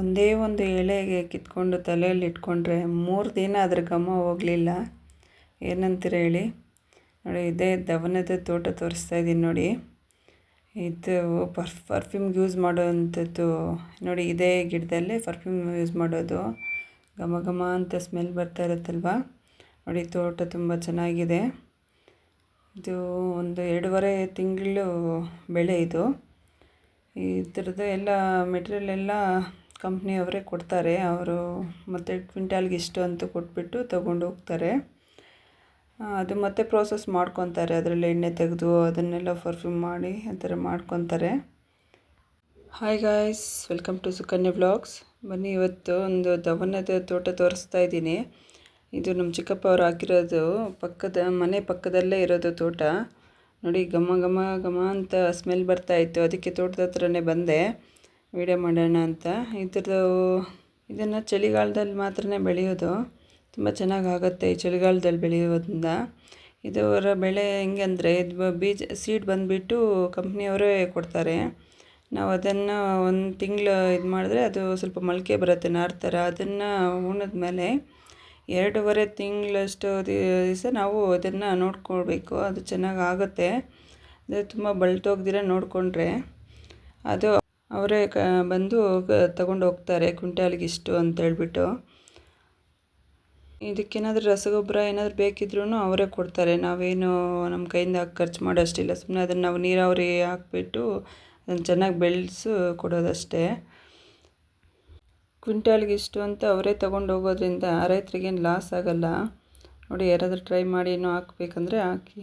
ಒಂದೇ ಒಂದು ಎಳೆಗೆ ಕಿತ್ಕೊಂಡು ತಲೆಯಲ್ಲಿ ಇಟ್ಕೊಂಡ್ರೆ ಮೂರು ದಿನ ಅದ್ರ ಘಮ ಹೋಗಲಿಲ್ಲ. ಏನಂತೀರ ಹೇಳಿ? ನೋಡಿ, ಇದೇ ದವನದ ತೋಟ ತೋರಿಸ್ತಾ ಇದ್ದೀನಿ ನೋಡಿ. ಇದು ಪರ್ಫ್ ಪರ್ಫ್ಯೂಮ್ ಯೂಸ್ ಮಾಡೋವಂಥದ್ದು ನೋಡಿ, ಇದೇ ಗಿಡದಲ್ಲೇ ಪರ್ಫ್ಯೂಮ್ ಯೂಸ್ ಮಾಡೋದು. ಘಮ ಘಮ ಅಂತ ಸ್ಮೆಲ್ ಬರ್ತಾ ಇರುತ್ತಲ್ವ? ನೋಡಿ, ತೋಟ ತುಂಬ ಚೆನ್ನಾಗಿದೆ. ಇದು ಒಂದು ಎರಡೂವರೆ ತಿಂಗಳು ಬೆಳೆ ಇದು. ಈ ಥರದ್ದು ಎಲ್ಲ ಮೆಟೀರಿಯಲ್ ಎಲ್ಲ ಕಂಪ್ನಿಯವರೇ ಕೊಡ್ತಾರೆ. ಅವರು ಮತ್ತು ಕ್ವಿಂಟಾಲ್ಗೆ ಇಷ್ಟು ಅಂತ ಕೊಟ್ಬಿಟ್ಟು ತೊಗೊಂಡು ಹೋಗ್ತಾರೆ. ಅದು ಮತ್ತೆ ಪ್ರೋಸೆಸ್ ಮಾಡ್ಕೊತಾರೆ. ಅದರಲ್ಲಿ ಎಣ್ಣೆ ತೆಗೆದು ಅದನ್ನೆಲ್ಲ ಪರ್ಫ್ಯೂಮ್ ಮಾಡಿ ಆ ಥರ ಮಾಡ್ಕೊತಾರೆ. Hi guys welcome to Sukanya vlogs ಬನ್ನಿ, ಇವತ್ತು ಒಂದು ದವನದ ತೋಟ ತೋರಿಸ್ತಾ ಇದ್ದೀನಿ. ಇದು ನಮ್ಮ ಚಿಕ್ಕಪ್ಪ ಅವರು ಹಾಕಿರೋದು ಪಕ್ಕದ, ಮನೆ ಪಕ್ಕದಲ್ಲೇ ಇರೋದು ತೋಟ. ನೋಡಿ, ಘಮ ಘಮ ಘಮ ಅಂತ ಸ್ಮೆಲ್ ಬರ್ತಾ ಇತ್ತು. ಅದಕ್ಕೆ ತೋಟದ ಹತ್ರನೇ ಬಂದೆ. ವೀಡಿಯೋ ಮಾಡೋಣ ಅಂತ. ಇದ್ರದ್ದು ಇದನ್ನು ಚಳಿಗಾಲದಲ್ಲಿ ಮಾತ್ರ ಬೆಳೆಯೋದು ತುಂಬ ಚೆನ್ನಾಗಿ ಆಗುತ್ತೆ ಈ ಚಳಿಗಾಲದಲ್ಲಿ ಬೆಳೆಯೋದ್ರಿಂದ. ಇದರ ಬೆಳೆ ಹೆಂಗೆ ಅಂದರೆ ಇದು ಬೀಜ ಸೀಡ್ ಬಂದುಬಿಟ್ಟು ಕಂಪ್ನಿಯವರೇ ಕೊಡ್ತಾರೆ. ನಾವು ಅದನ್ನು ಒಂದು ತಿಂಗಳು ಇದು ಮಾಡಿದ್ರೆ ಅದು ಸ್ವಲ್ಪ ಮೊಳಕೆ ಬರುತ್ತೆ ನಾರು ಥರ ಅದನ್ನು ಉಣಿದ್ಮೇಲೆ ಎರಡೂವರೆ ತಿಂಗಳಷ್ಟು ದಿವಸ ನಾವು ಅದನ್ನು ನೋಡ್ಕೊಳ್ಬೇಕು. ಅದು ಚೆನ್ನಾಗಿ ಆಗುತ್ತೆ ಅದು ತುಂಬ ಬಳ್ತೋಗ್ದಿರ ನೋಡಿಕೊಂಡ್ರೆ. ಅದು ಅವರೇ ಕ, ಬಂದು ತಗೊಂಡು ಹೋಗ್ತಾರೆ. ಕ್ವಿಂಟಾಲ್ಗೆ ಇಷ್ಟು ಅಂತ ಹೇಳ್ಬಿಟ್ಟು. ಇದಕ್ಕೇನಾದರೂ ರಸಗೊಬ್ಬರ ಏನಾದರೂ ಬೇಕಿದ್ರೂ ಅವರೇ ಕೊಡ್ತಾರೆ. ನಾವೇನು ನಮ್ಮ ಕೈಯಿಂದ ಖರ್ಚು ಮಾಡೋಷ್ಟಿಲ್ಲ ಸುಮ್ಮನೆ ಅದನ್ನು ನಾವು ನೀರಾವರಿ ಹಾಕ್ಬಿಟ್ಟು ಅದನ್ನು ಚೆನ್ನಾಗಿ ಬೆಳೆಸು ಕೊಡೋದಷ್ಟೇ. ಕ್ವಿಂಟಾಲ್ಗೆ ಇಷ್ಟು ಅಂತ ಅವರೇ ತೊಗೊಂಡು ಹೋಗೋದ್ರಿಂದ ರೈತರಿಗೇನು ಲಾಸ್ ಆಗೋಲ್ಲ. ನೋಡಿ, ಯಾರಾದರೂ ಟ್ರೈ ಮಾಡಿ ಏನೋ ಹಾಕ್ಬೇಕಂದ್ರೆ ಹಾಕಿ.